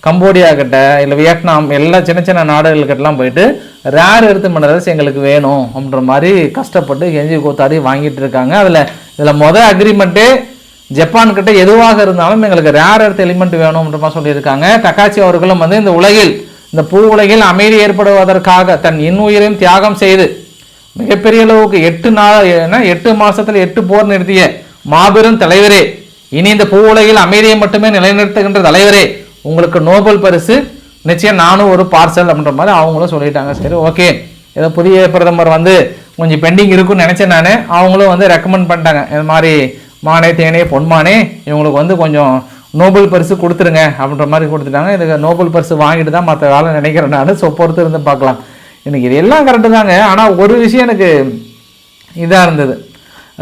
கம்போடியா கிட்ட இல்லை வியட்நாம் எல்லா சின்ன சின்ன நாடுகள்கிட்டலாம் போயிட்டு ரேர் எடுத்து மினரல்ஸ் எங்களுக்கு வேணும் அப்படின்ற மாதிரி கஷ்டப்பட்டு கெஞ்சி கூத்தாடி வாங்கிட்டு இருக்காங்க. அதில் இதில் மொதல் அக்ரிமெண்ட்டே ஜப்பான்கிட்ட எதுவாக இருந்தாலும் எங்களுக்கு ரேர் எர்த் எலிமெண்ட் வேணும்ன்ற மாதிரி சொல்லியிருக்காங்க. டக்காச்சி அவர்களும் வந்து இந்த உலகில் இந்த பூ உலகில் அமைதி ஏற்படுவதற்காக தன் இன்னுயிரையும் தியாகம் செய்து மிகப்பெரிய அளவுக்கு எட்டு நாள் என எட்டு மாதத்தில் எட்டு போர் நிறுத்திய மாபெரும் தலைவரே. இனி இந்த பூ உலகில் அமைதியை மட்டுமே நிலைநிறுத்துகின்ற தலைவரே. உங்களுக்கு நோபல் பரிசு. நிச்சயம் நானும் ஒரு பார்சல் அப்படின்ற மாதிரி அவங்களும் சொல்லிட்டாங்க. சரி ஓகே. ஏதோ புதிய பிரதமர் வந்து கொஞ்சம் பெண்டிங் இருக்குன்னு நினச்சேன் நான். அவங்களும் வந்து ரெக்கமெண்ட் பண்ணிட்டாங்க. இது மாதிரி மானே தேனே பொன்மானே இவங்களுக்கு வந்து கொஞ்சம் நோபல் பரிசு கொடுத்துருங்க அப்படின்ற மாதிரி கொடுத்துட்டாங்க. இதுக்கு நோபல் பரிசு வாங்கிட்டு தான் மற்ற வேலை நினைக்கிறேன் நான். ஸோ பொறுத்து இருந்து பார்க்கலாம். எனக்கு இது எல்லாம் கரெக்டு தாங்க. ஆனால் ஒரு விஷயம் எனக்கு இதாக இருந்தது.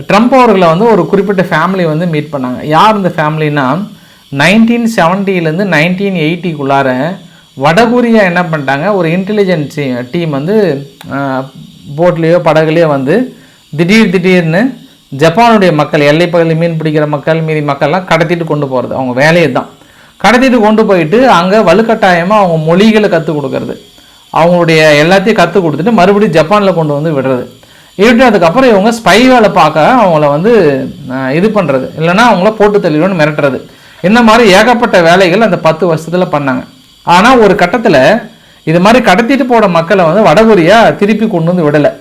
ட்ரம்ப் அவர்களை வந்து ஒரு குறிப்பிட்ட ஃபேமிலி வந்து மீட் பண்ணாங்க. யார் இந்த ஃபேமிலின்னா நைன்டீன் செவன்ட்டிலேருந்து நைன்டீன் எயிட்டிக்குள்ளார வடகொரியா என்ன பண்ணிட்டாங்க? ஒரு இன்டெலிஜென்ஸ் டீம் வந்து போட்லேயோ படகுலையோ வந்து திடீர் திடீர்னு ஜப்பானுடைய மக்கள் எல்லை பகுதியில் மீன் பிடிக்கிற மக்கள் மீதி மக்கள்லாம் கடத்திட்டு கொண்டு போகிறது அவங்க வேலையை தான். கடத்திட்டு கொண்டு போயிட்டு அங்கே வலுக்கட்டாயமாக அவங்க மொழிகளை கற்றுக் கொடுக்கறது. அவங்களுடைய எல்லாத்தையும் கற்றுக் கொடுத்துட்டு மறுபடியும் ஜப்பானில் கொண்டு வந்து விடுறது. விட்டு அதுக்கப்புறம் இவங்க ஸ்பை வேலை பார்க்க அவங்கள வந்து இது பண்ணுறது இல்லைன்னா அவங்கள போட்டு தள்ளிடுவோன்னு மிரட்டுறது. இந்த மாதிரி ஏகப்பட்ட வேலைகள் அந்த பத்து வருஷத்தில் பண்ணாங்க. ஆனால் ஒரு கட்டத்தில் இது மாதிரி கடத்திட்டு போன மக்களை வந்து வடகொரியா திருப்பி கொண்டு வந்து விடலை.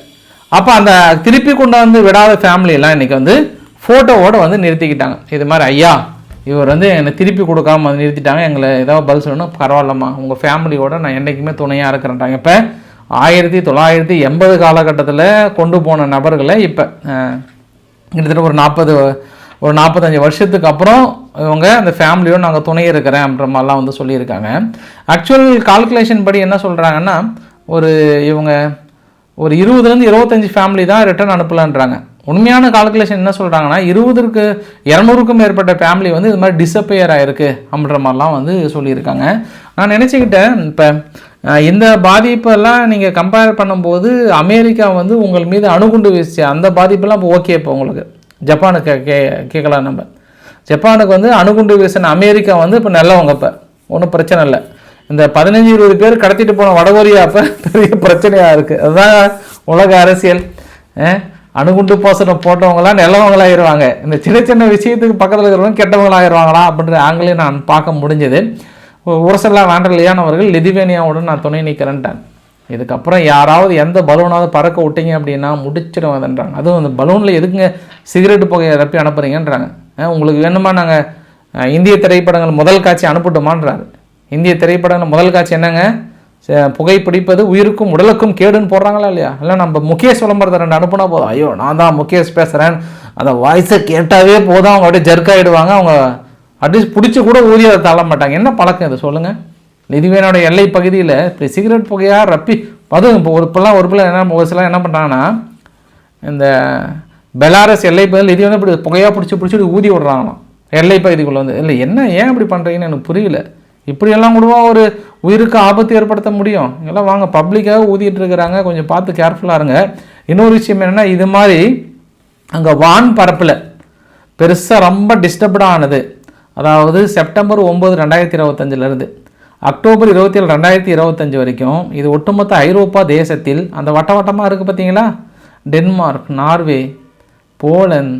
அப்போ அந்த திருப்பி கொண்டு வந்து விடாத ஃபேமிலியெல்லாம் இன்னைக்கு வந்து ஃபோட்டோவோடு வந்து நிறுத்திக்கிட்டாங்க. இது மாதிரி ஐயா இவர் வந்து என்னை திருப்பி கொடுக்காம வந்து நிறுத்திட்டாங்க. எங்களை ஏதாவது பதில் சொல்லணும் பரவாயில்லம்மா. உங்கள் ஃபேமிலியோட நான் என்றைக்குமே துணையாக இருக்கிறேன்ட்டாங்க. இப்போ ஆயிரத்தி தொள்ளாயிரத்தி எண்பது காலகட்டத்தில் கொண்டு போன நபர்களை இப்போ கிட்டத்தட்ட ஒரு நாற்பது ஒரு நாற்பத்தஞ்சு வருஷத்துக்கு அப்புறம் இவங்க அந்த ஃபேமிலியோடு நாங்கள் துணை இருக்கிறேன் அப்படின்ற மாதிரிலாம் வந்து சொல்லியிருக்காங்க. ஆக்சுவல் கால்குலேஷன் படி என்ன சொல்கிறாங்கன்னா ஒரு இவங்க ஒரு இருபதுலேருந்து இருபத்தஞ்சி ஃபேமிலி தான் ரிட்டர்ன் அனுப்பலான்றாங்க. உண்மையான கால்குலேஷன் என்ன சொல்கிறாங்கன்னா இருபதுக்கு இரநூறுக்கும் மேற்பட்ட ஃபேமிலி வந்து இது மாதிரி டிஸப்பியர் ஆகிருக்கு அப்படின்ற மாதிரிலாம் வந்து சொல்லியிருக்காங்க. நான் நினச்சிக்கிட்டேன் இப்போ இந்த பாதிப்பெல்லாம் நீங்கள் கம்பேர் பண்ணும்போது அமெரிக்கா வந்து உங்கள் மீது அணுகுண்டு வீசிச்சு அந்த பாதிப்பெல்லாம் இப்போ ஓகே இப்போ உங்களுக்கு. ஜப்பானுக்கு கே கேட்கலாம் நம்ம. ஜப்பானுக்கு வந்து அணுகுண்டு வீசின அமெரிக்கா வந்து இப்போ நல்லவங்க இப்போ. ஒன்றும் பிரச்சனை இல்லை. இந்த பதினஞ்சு இருபது பேர் கடத்திட்டு போன வடகொரியா அப்போ பெரிய பிரச்சனையாக இருக்குது அதுதான் உலக அரசியல். அணுகுண்டு போசனம் போட்டவங்களாம் நல்லவங்களாகிடுவாங்க இந்த சின்ன சின்ன விஷயத்துக்கு பக்கத்தில் இருக்கிறவங்க கெட்டவங்களாயிருவாங்களா அப்படின்ற ஆங்கிலையும் நான் பார்க்க முடிஞ்சது. உரசல்லா வேண்டலையானவர்கள் லிதிவேனியாவுடன் நான் துணை நிற்கிறேன்ட்டான். இதுக்கப்புறம் யாராவது எந்த பலூனாவது பறக்க விட்டீங்க அப்படின்னா முடிச்சிடுவதுன்றாங்க அதுவும் அந்த பலூனில் எதுக்குங்க சிகரெட்டு புகையை ரப்பி அனுப்புறீங்கன்றாங்க. உங்களுக்கு வேணுமா நாங்கள் இந்திய திரைப்படங்கள் முதல் காட்சி அனுப்பட்டுமான்றாரு. இந்திய திரைப்படங்கள் முதல் காட்சி என்னங்க? புகைப்பிடிப்பது உயிருக்கும் உடலுக்கும் கேடுன்னு போடுறாங்களா இல்லையா? இல்லை நம்ம முகேஷ் விளம்பரத்தை ரெண்டு அனுப்புனா போதும்? ஐயோ நான் தான் முகேஷ் பேசுகிறேன் அந்த வாய்ஸை கேட்டாவே போதும். அவங்க அப்படியே ஜர்க் ஆகிடுவாங்க அவங்க அட்லீஸ்ட் பிடிச்சி கூட ஊதி அதை தள்ள மாட்டாங்க. என்ன பழக்கம் இது? சொல்லுங்கள் நிதிவேனோட எல்லை பகுதியில் இப்படி சிகரெட் புகையாக ரப்பி அதுவும் இப்போ ஒரு இப்போல்லாம் ஒரு பிள்ளை என்ன ஒரு சில என்ன பண்ணுறாங்கன்னா இந்த பெலாரஸ் எல்லை பகுதியில் இது வந்து இப்படி புகையாக பிடிச்சி பிடிச்சி ஊதி விடுறாங்களாம். எல்லை பகுதிக்குள்ளே வந்து. இல்லை என்ன ஏன் இப்படி பண்ணுறீங்கன்னு எனக்கு புரியல. இப்படியெல்லாம் கூடவா ஒரு உயிருக்கு ஆபத்து ஏற்படுத்த முடியும்? எல்லாம் வாங்க பப்ளிக்காக ஊதிட்டு இருக்கிறாங்க. கொஞ்சம் பார்த்து கேர்ஃபுல்லாக இருங்க. இன்னொரு விஷயம் என்னென்னா இது மாதிரி அங்கே வான் பரப்பில் பெருசாக ரொம்ப டிஸ்டர்ப்டாக ஆனது. அதாவது செப்டம்பர் ஒம்பது ரெண்டாயிரத்தி இருபத்தஞ்சிலேருந்து அக்டோபர் இருபத்தி ஏழு ரெண்டாயிரத்தி இருபத்தஞ்சி வரைக்கும் இது ஒட்டுமொத்த ஐரோப்பா தேசத்தில் அந்த வட்ட வட்டமாக இருக்குது பார்த்தீங்களா? டென்மார்க் நார்வே போலந்து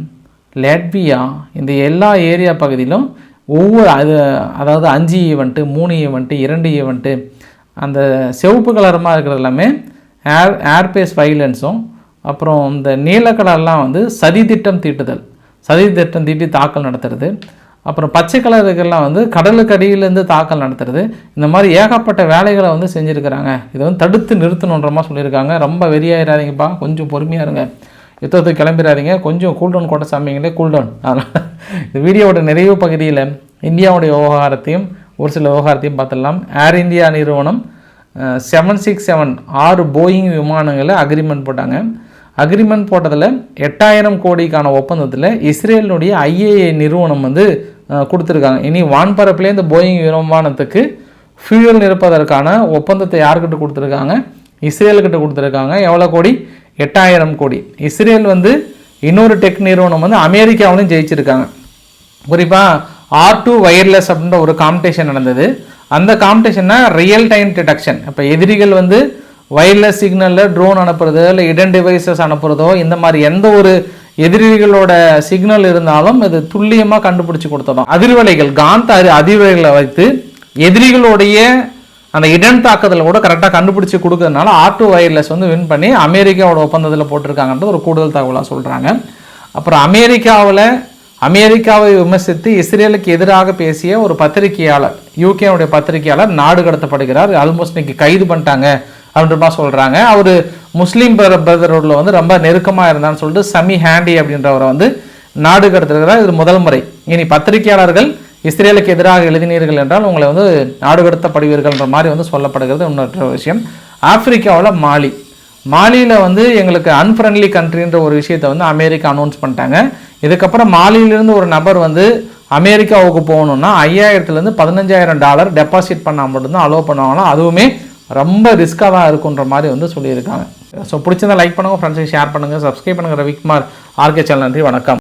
லேட்வியா இந்த எல்லா ஏரியா பகுதியிலும் ஒவ்வொரு அது அதாவது அஞ்சு ஈவெண்ட்டு மூணு ஈவெண்ட்டு இரண்டு ஈவெண்ட்டு அந்த சிவப்பு கலரமாக இருக்கிறது எல்லாமே ஏர் ஏர்பேஸ் வைலன்ஸும் அப்புறம் இந்த நீல கலர்லாம் வந்து சதி திட்டம் தீட்டுதல். சதி திட்டம் தீட்டி தாக்கல் நடத்துறது. அப்புறம் பச்சை கலருக்கெல்லாம் வந்து கடலுக்கு அடியிலேருந்து தாக்கல் நடத்துறது. இந்த மாதிரி ஏகப்பட்ட வேலைகளை வந்து செஞ்சுருக்கிறாங்க. இதை வந்து தடுத்து நிறுத்தணுன்ற மாதிரி சொல்லியிருக்காங்க. ரொம்ப வெறியாயிராதீங்கப்பா. கொஞ்சம் பொறுமையாக இருங்க. யுத்தத்துக்கு கிளம்பிடாதீங்க கொஞ்சம் கூல்டவுன் கோட்டை சாமிங்களே கூல்டவுன் அதனால் இந்த வீடியோவோட நிறைவு பகுதியில் இந்தியாவுடைய விவகாரத்தையும் ஒரு சில விவகாரத்தையும் பார்த்துடலாம். ஏர் இந்தியா நிறுவனம் செவன் சிக்ஸ் செவன் ஆறு போயிங் விமானங்களை அக்ரிமெண்ட் போட்டாங்க. அக்ரிமெண்ட் போட்டதில் எட்டாயிரம் கோடிக்கான ஒப்பந்தத்தில் இஸ்ரேலினுடைய ஐஏஏ நிறுவனம் வந்து கொடுத்துருக்காங்க. இனி வான்பரப்புலேயே இந்த போயிங் விமானத்துக்கு ஃபியூயல் நிரப்பதற்கான ஒப்பந்தத்தை யார்கிட்ட கொடுத்துருக்காங்க? இஸ்ரேல்கிட்ட கொடுத்துருக்காங்க. எவ்வளோ கோடி? எட்டாயிரம் கோடி. இஸ்ரேல் வந்து இன்னொரு டெக் நிறுவனம் வந்து அமெரிக்காவிலும் ஜெயிச்சிருக்காங்க. குறிப்பாக ஆர் டூ வயர்லெஸ் அப்படின்ற ஒரு காம்படிஷன் நடந்தது. அந்த காம்படிஷன்னா ரியல் டைம் டிடக்ஷன் இப்போ எதிரிகள் வந்து ஒயர்லெஸ் சிக்னலில் ட்ரோன் அனுப்புறதோ இல்லை இடன் டிவைசஸ் அனுப்புறதோ இந்த மாதிரி எந்த ஒரு எதிரிகளோட சிக்னல் இருந்தாலும் இது துல்லியமாக கண்டுபிடிச்சி கொடுத்தோம் அதிர்வலைகள் காந்த அரி அதிர்வலைகளை வைத்து எதிரிகளுடைய அந்த இடன் தாக்குதலை கூட கரெக்டாக கண்டுபிடிச்சி கொடுக்கறதுனால ஆட்டோ வயர்லெஸ் வந்து வின் பண்ணி அமெரிக்காவோட ஒப்பந்தத்தில் போட்டிருக்காங்கன்றது ஒரு கூடுதல் தகவலாக சொல்கிறாங்க அப்புறம் அமெரிக்காவில் அமெரிக்காவை விமர்சித்து இஸ்ரேலுக்கு எதிராக பேசிய ஒரு பத்திரிகையாளர் யூகேனுடைய பத்திரிகையாளர் நாடு கடத்தப்படுகிறார். ஆல்மோஸ்ட் இன்னைக்கு கைது பண்ணிட்டாங்க அப்படின்றமா சொல்கிறாங்க அவர் முஸ்லீம் பிரதரோட வந்து ரொம்ப நெருக்கமாக இருந்தான்னு சொல்லிட்டு சமி ஹேண்டி அப்படின்றவரை வந்து நாடு கடத்திருக்கிறார். இது முதல் முறை. இனி பத்திரிகையாளர்கள் இஸ்ரேலுக்கு எதிராக எழுதினீர்கள் என்றால் உங்களை வந்து நாடு கடத்தப்படுவீர்கள்ன்ற மாதிரி வந்து சொல்லப்படுகிறது இன்னொரு விஷயம். ஆப்பிரிக்காவில் மாலி. மாலியில் வந்து எங்களுக்கு அன்ஃப்ரெண்ட்லி கண்ட்ரின்ற ஒரு விஷயத்தை வந்து அமெரிக்கா அனௌன்ஸ் பண்ணிட்டாங்க. இதுக்கப்புறம் மாலியிலிருந்து ஒரு நபர் வந்து அமெரிக்காவுக்கு போகணுன்னா ஐயாயிரத்துலேருந்து பதினஞ்சாயிரம் டாலர் டெபாசிட் பண்ணால் மட்டும்தான் அலோவ் பண்ணுவாங்களாம். அதுவுமே ரொம்ப ரிஸ்க்காக தான் இருக்குன்ற மாதிரி வந்து சொல்லியிருக்காங்க. ஸோ பிடிச்சிருந்தா லைக் பண்ணுங்கள் ஃப்ரெண்ட்ஸுக்கு ஷேர் பண்ணுங்கள் சப்ஸ்கிரைப் பண்ணுங்கள் ரவிக்குமார் ஆர்கே சேனல் நன்றி வணக்கம்.